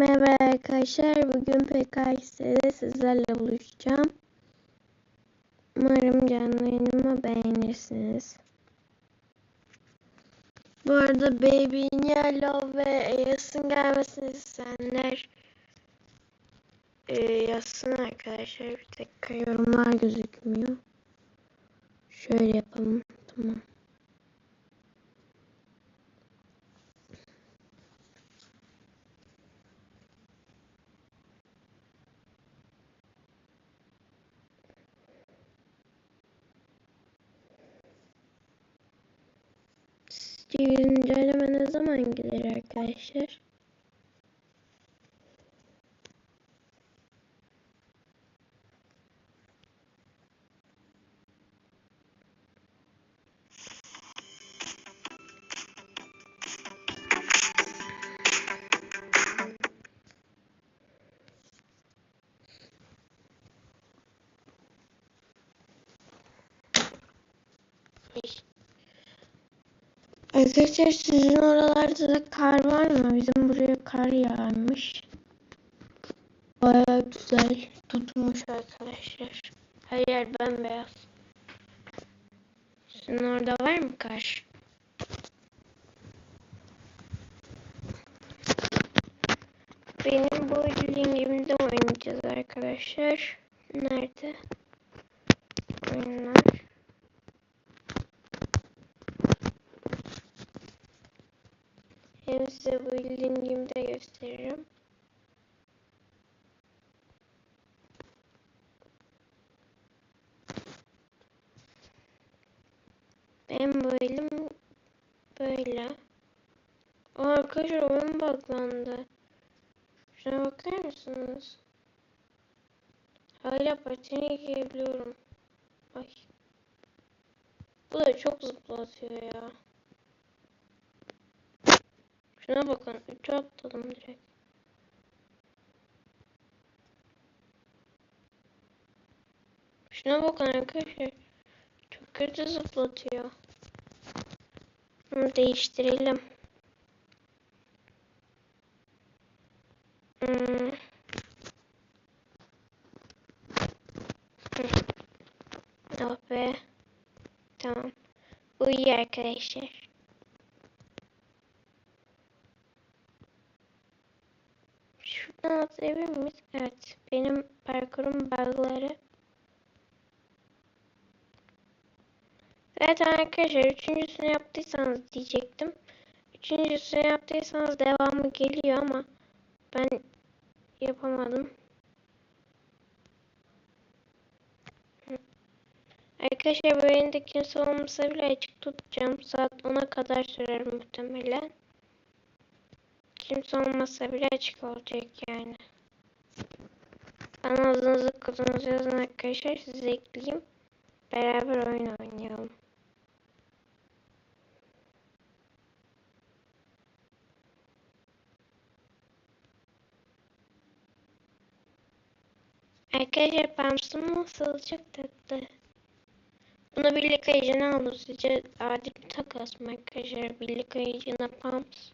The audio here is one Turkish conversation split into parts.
Merhaba arkadaşlar. Bugün PKX'de sizlerle buluşacağım. Umarım canlı yayınımı beğenirsiniz. Bu arada Baby Yellow ve Yas'ın gelmesini isteyenler e, yazsın arkadaşlar. Bir dakika yorumlar gözükmüyor. Şöyle yapalım. Tamam. Güncelleme ne zaman gelir arkadaşlar? Arkadaşlar sizin oralarda da kar var mı? Bizim buraya kar yağmış. Baya güzel tutmuş arkadaşlar. Her yer bembeyaz. Sizin orada var mı kar? Benim bu linkimde oynayacağız arkadaşlar. Nerede? Oyunlar. Hem size bu linkimde gösteririm. Benim boyum böyle. Aa, arkadaşlar oyun buglandı. Şuna bakar mısınız? Hala pateni giyebiliyorum. Ay. Bu da çok zıplatıyor ya. Şuna bakın. Üçe atladım direkt. Şuna bakın arkadaşlar. Çok kötü zıplatıyor. Bunu değiştirelim. Hmm. Oh be. Tamam. Bu iyi arkadaşlar. Şuradan atlayabilir miyiz? Evet. Benim bug'ları. Zaten arkadaşlar üçüncüsünü yaptıysanız diyecektim. Üçüncüsünü yaptıysanız devamı geliyor ama ben yapamadım. Arkadaşlar yayında kimse olmasa bile açık tutacağım. Saat 10'a kadar sürer muhtemelen. Kimse olmasa bile açık olacak yani. Bana adınızı kodunuzu yazın arkadaşlar. Sizi ekleyeyim. Beraber oyun oynayalım. Arkadaşlar Pams'ın nasıl çok tatlı. Bunu birlik ayıcına aldım. Sizce adil bir takas mı arkadaşlar? Birlik ayıcına Pams.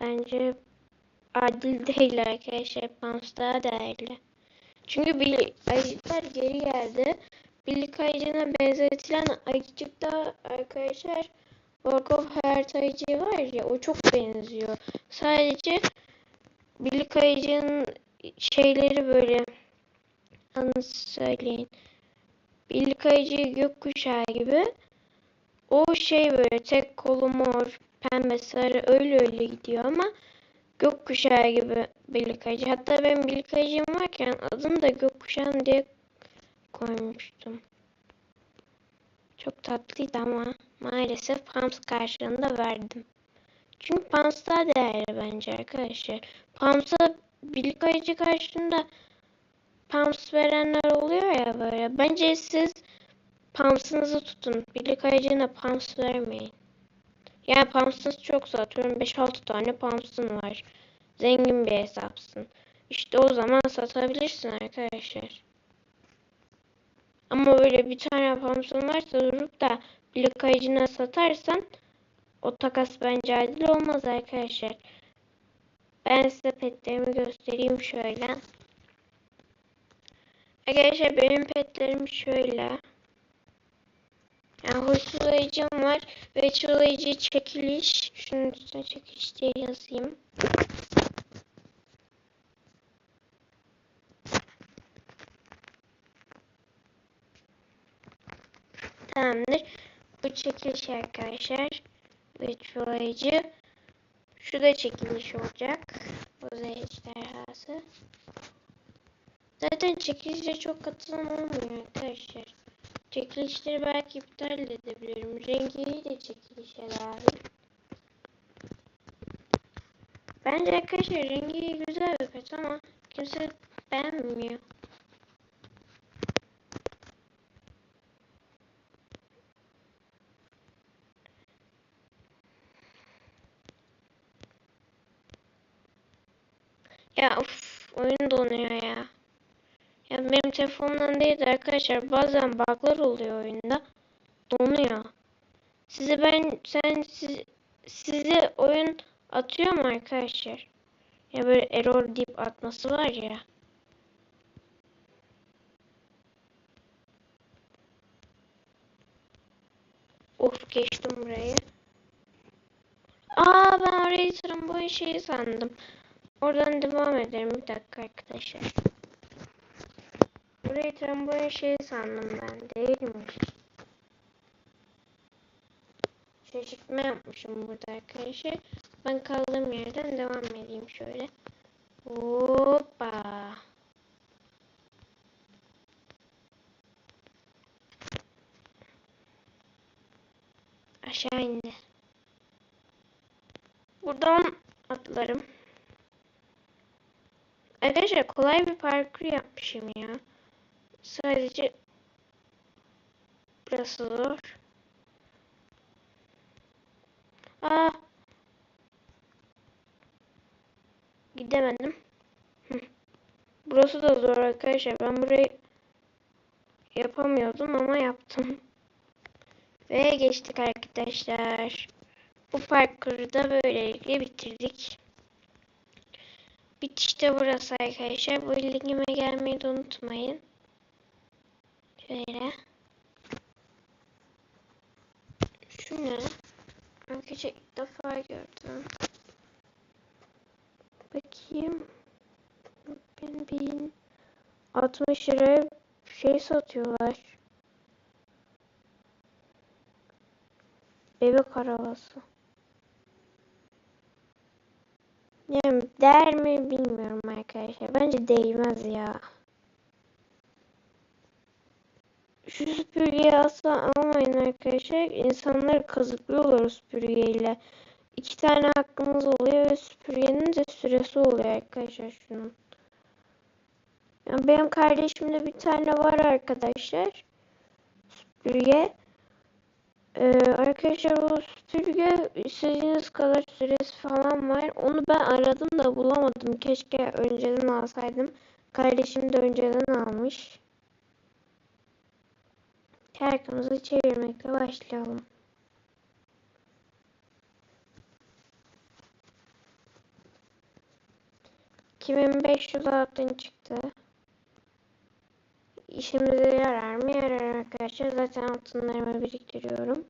Bence adil değil arkadaşlar. Pams daha değerli. Çünkü birlik ayıcıklar geri geldi. Birlik ayıcına benzetilen ayıcık da arkadaşlar Volkov hayat ayıcığı var ya o çok benziyor. Sadece birlik ayıcının şeyleri böyle nasıl söyleyin. Birlik ayıcı gökkuşağı gibi. O şey böyle tek kolu mor, pembe, sarı öyle öyle gidiyor ama gökkuşağı gibi birlik ayıcı. Hatta ben birlik ayıcım varken adını da gökkuşağım diye koymuştum. Çok tatlıydı ama maalesef Pams karşılığında verdim. Çünkü Pams daha değerli bence arkadaşlar. Pams'a birlik ayıcı karşılığında Pams verenler oluyor ya böyle. Bence siz Pams'ınızı tutun. Birlik ayıcına Pams vermeyin. Yani Pams'ınız çok atıyorum 5-6 tane Pams'ın var. Zengin bir hesapsın. İşte o zaman satabilirsin arkadaşlar. Ama böyle bir tane Pams'ın varsa durup da birlik ayıcına satarsan o takas bence adil olmaz arkadaşlar. Ben size petlerimi göstereyim şöyle. Arkadaşlar benim petlerim şöyle. Yani hoşlayıcım var ve hoşlayıcı çekiliş. Şunun üstüne çekiliş diye yazayım. Tamamdır. Bu çekiliş arkadaşlar. Ve çoğayıcı. Şu da çekiliş olacak. Bu ejderhası. Zaten çekilişe çok katılan olmuyor arkadaşlar. Çekilişleri belki iptal edebilirim. Rengi de çekilişe dahil. Bence arkadaşlar rengi güzel bir pet ama kimse beğenmiyor. Ya of oyun donuyor ya. Ya benim telefonumdan değil de arkadaşlar bazen bug'lar oluyor oyunda. Donuyor. Size ben sen siz, size oyun atıyor mu arkadaşlar? Ya böyle error deyip atması var ya. Of geçtim burayı. Aa ben orayı tramboy şeyi sandım. Oradan devam edelim bir dakika arkadaşlar. Burayı tramboy şeyi sandım ben. Değilmiş. Şaşırtma yapmışım burada arkadaşlar. Ben kaldığım yerden devam edeyim şöyle. Hoppa. Aşağı indi. Buradan atlarım. Arkadaşlar kolay bir parkur yapmışım ya. Sadece burası zor. Aa. Gidemedim. Burası da zor arkadaşlar. Ben burayı yapamıyordum ama yaptım. Ve geçtik arkadaşlar. Bu parkuru da böylelikle bitirdik. Bitişte burası arkadaşlar. Bu linkime gelmeyi de unutmayın. Şöyle. Şu ne? Arkadaşlar ilk defa gördüm. Bakayım. Ben bin 60 liraya şey satıyorlar. Bebek arabası. Yani değer mi bilmiyorum arkadaşlar. Bence değmez ya. Şu süpürgeyi asla almayın arkadaşlar. İnsanları kazıklıyorlar süpürgeyle. İki tane hakkınız oluyor ve süpürgenin de süresi oluyor arkadaşlar şunun. Yani benim kardeşimde bir tane var arkadaşlar. Süpürge. Ee, arkadaşlar bu süpürge istediğiniz kadar süresi falan var. Onu ben aradım da bulamadım. Keşke önceden alsaydım. Kardeşim de önceden almış. Şarkımızı çevirmekle başlayalım. ...2500 altın çıktı. İşimize yarar mı? Yarar arkadaşlar. Zaten altınlarımı biriktiriyorum.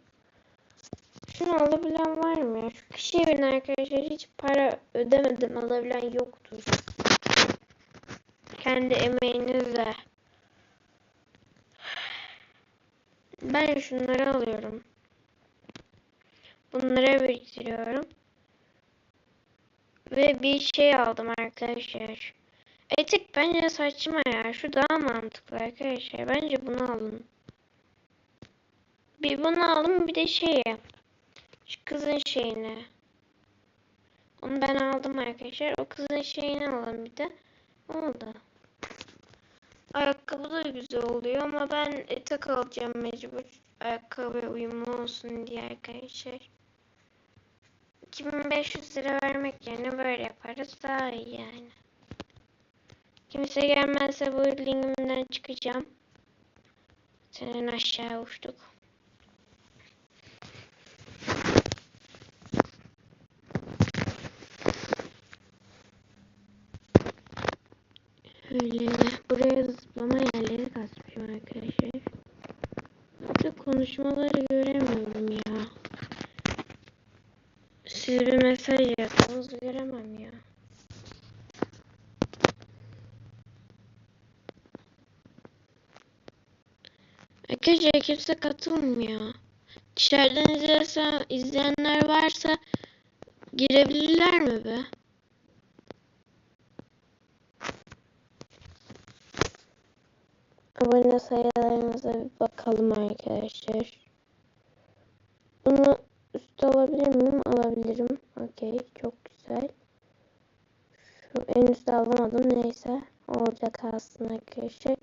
Şunu alabilen var mı ya? Şu kişi evine arkadaşlar hiç para ödemedim. Alabilen yoktur. Kendi emeğinizle. Ben şunları alıyorum. Bunları biriktiriyorum. Ve bir şey aldım arkadaşlar. Etik bence saçma ya. Şu daha mantıklı arkadaşlar. Bence bunu alın. Bir bunu alın bir de şey Şu kızın şeyini. Onu ben aldım arkadaşlar. O kızın şeyini alın bir de. Oldu. Ayakkabı da güzel oluyor ama ben etek alacağım mecbur. Ayakkabı uyumlu olsun diye arkadaşlar. 2500 lira vermek yerine böyle yaparız daha iyi yani. Kimse gelmezse bu linkimden çıkacağım. Senin aşağı uçtuk. Öyle. Buraya zıplama yerleri kasmışım arkadaşlar. Burada konuşmaları göremiyorum ya. Siz bir mesaj yazsanız göremem ya. Arkadaşlar kimse katılmıyor. Dışarıdan izleyenler varsa girebilirler mi be? Abone sayılarımıza bir bakalım arkadaşlar. Bunu üstte alabilir miyim? Alabilirim. Okey. Çok güzel. Şu en üstte alamadım. Neyse. Orada kalsın arkadaşlar.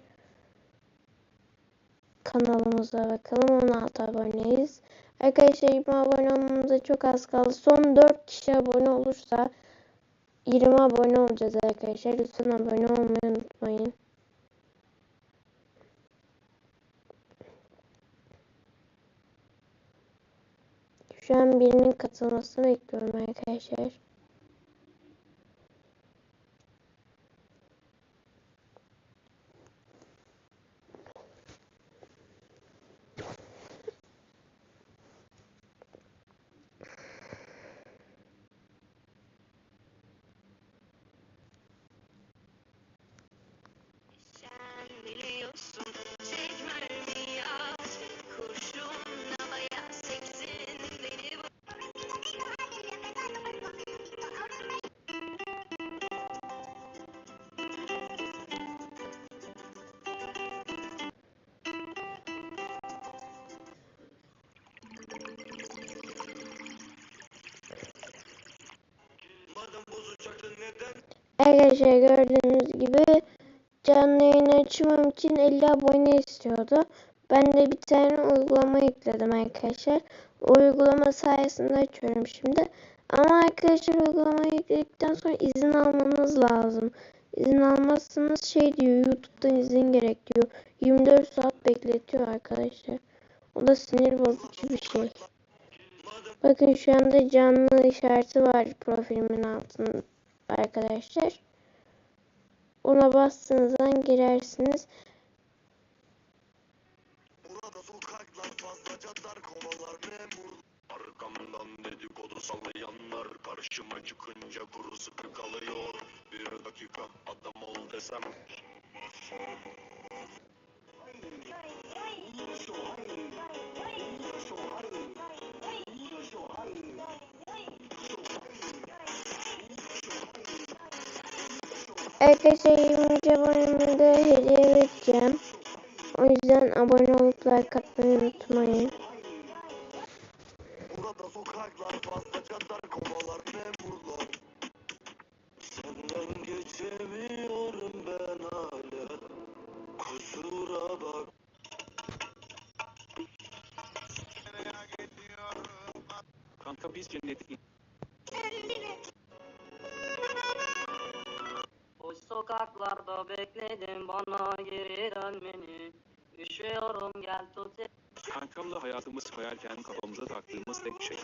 Kanalımıza bakalım. 16 aboneyiz. Arkadaşlar 20 abone olmamıza çok az kaldı. Son 4 kişi abone olursa 20 abone olacağız arkadaşlar. Lütfen abone olmayı unutmayın. Şu an birinin katılmasını bekliyorum arkadaşlar. Arkadaşlar gördüğünüz gibi canlı yayın açmam için 50 abone istiyordu. Ben de bir tane uygulama yükledim arkadaşlar. Uygulama sayesinde açıyorum şimdi. Ama arkadaşlar uygulamayı yükledikten sonra izin almanız lazım. İzin almazsanız şey diyor YouTube'dan izin gerek diyor. 24 saat bekletiyor arkadaşlar. O da sinir bozucu bir şey. Bakın şu anda canlı işareti var profilimin altında arkadaşlar. Ona bastığınız zaman girersiniz. Arkamdan dedikodu sallayanlar Karşıma çıkınca kuru sıkı kalıyor Bir dakika adam ol desem Arkadaşlar 20. abonemi de hediye vereceğim. O yüzden abone olup like atmayı unutmayın. Burada sokaklar fazlaca dar kovalar memurlar Senden geçemiyorum ben hala Kusura bak Kanka biz cenneti sokaklarda bekledim bana geri dönmeni Üşüyorum gel tut kankamla hayatımız hayalken kafamıza taktığımız tek şey.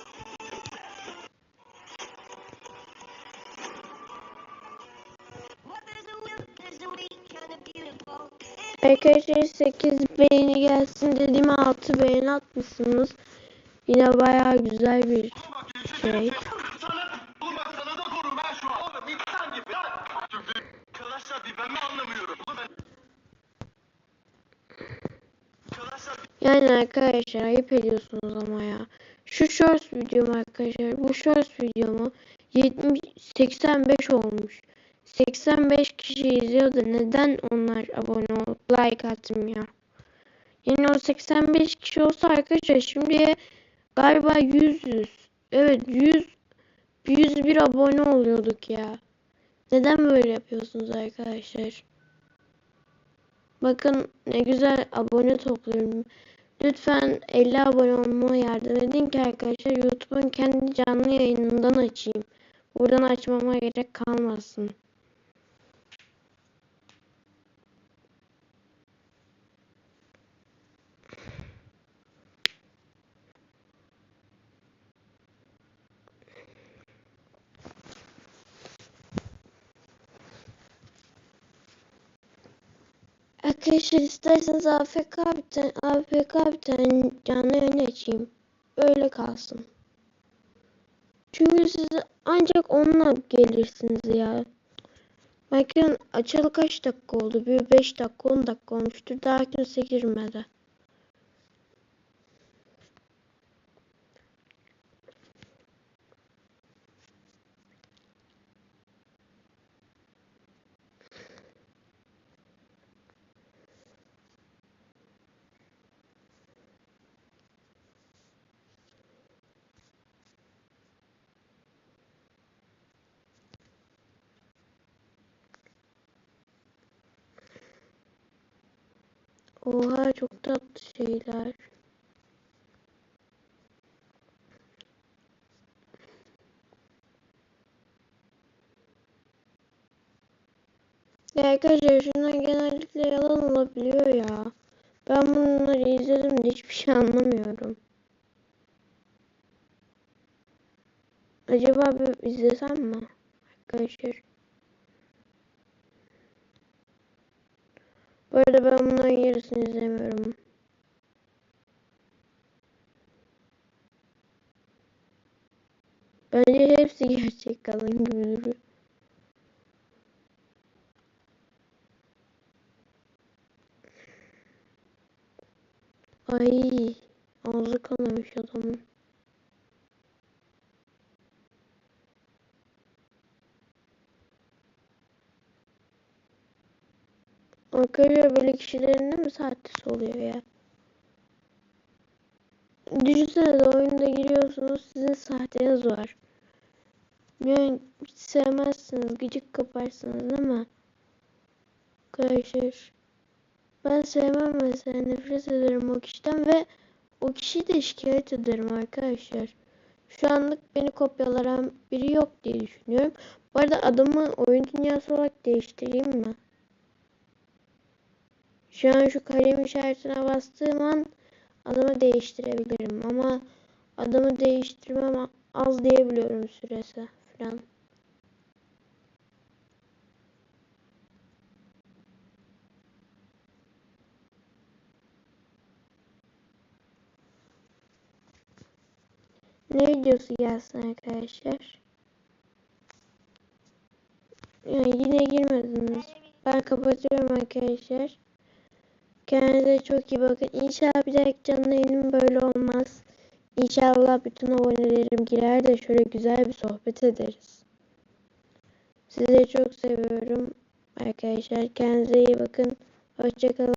Arkadaşlar 8 beğeni gelsin dedim 6 beğeni atmışsınız. Yine bayağı güzel bir şey. Sana, oğlum bak sana da korum ben şu an Oğlum insan gibi lan Bir ben mi anlamıyorum Yani arkadaşlar ayıp ediyorsunuz ama ya. Şu shorts videom arkadaşlar. Bu shorts videomu 70 85 olmuş. 85 kişi izliyordu. Neden onlar abone olup like atmıyor? Yani o 85 kişi olsa arkadaşlar şimdi galiba 100 100. Evet 100 101 abone oluyorduk ya. Neden böyle yapıyorsunuz arkadaşlar? Bakın ne güzel abone topluyorum. Lütfen 50 abone olmama yardım edin ki arkadaşlar YouTube'un kendi canlı yayınından açayım. Buradan açmama gerek kalmasın. Arkadaşlar isterseniz AFK bir tane, AFK bir canlı yayın açayım. Öyle kalsın. Çünkü siz ancak onunla gelirsiniz ya. Belki açalı kaç dakika oldu? Bir 5 dakika 10 dakika olmuştur. Daha kimse girmedi. Oha çok tatlı şeyler. Ya arkadaşlar şunlar genellikle yalan olabiliyor ya. Ben bunları izledim de hiçbir şey anlamıyorum. Acaba bir izlesem mi? Arkadaşlar. Bu arada ben bunların yarısını izlemiyorum. Bence hepsi gerçek kalın gibi duruyor. Ay, ağzı kanamış adamın. Arkadaşlar böyle kişilerin mi sahtesi oluyor ya? Düşünsene de oyunda giriyorsunuz sizin sahteniz var. Yani sevmezsiniz, gıcık kaparsınız ama arkadaşlar ben sevmem mesela nefret ederim o kişiden ve o kişiyi de şikayet ederim arkadaşlar. Şu anlık beni kopyalayan biri yok diye düşünüyorum. Bu arada adımı oyun dünyası olarak değiştireyim mi? Şu an şu kalem işaretine bastığım an adımı değiştirebilirim ama adımı değiştirmem az diyebiliyorum süresi falan. Ne videosu gelsin arkadaşlar? Yani yine girmediniz. Ben kapatıyorum arkadaşlar. Kendinize çok iyi bakın. İnşallah bir dahaki canlı yayınım böyle olmaz. İnşallah bütün abonelerim girer de şöyle güzel bir sohbet ederiz. Sizleri çok seviyorum arkadaşlar. Kendinize iyi bakın. Hoşçakalın.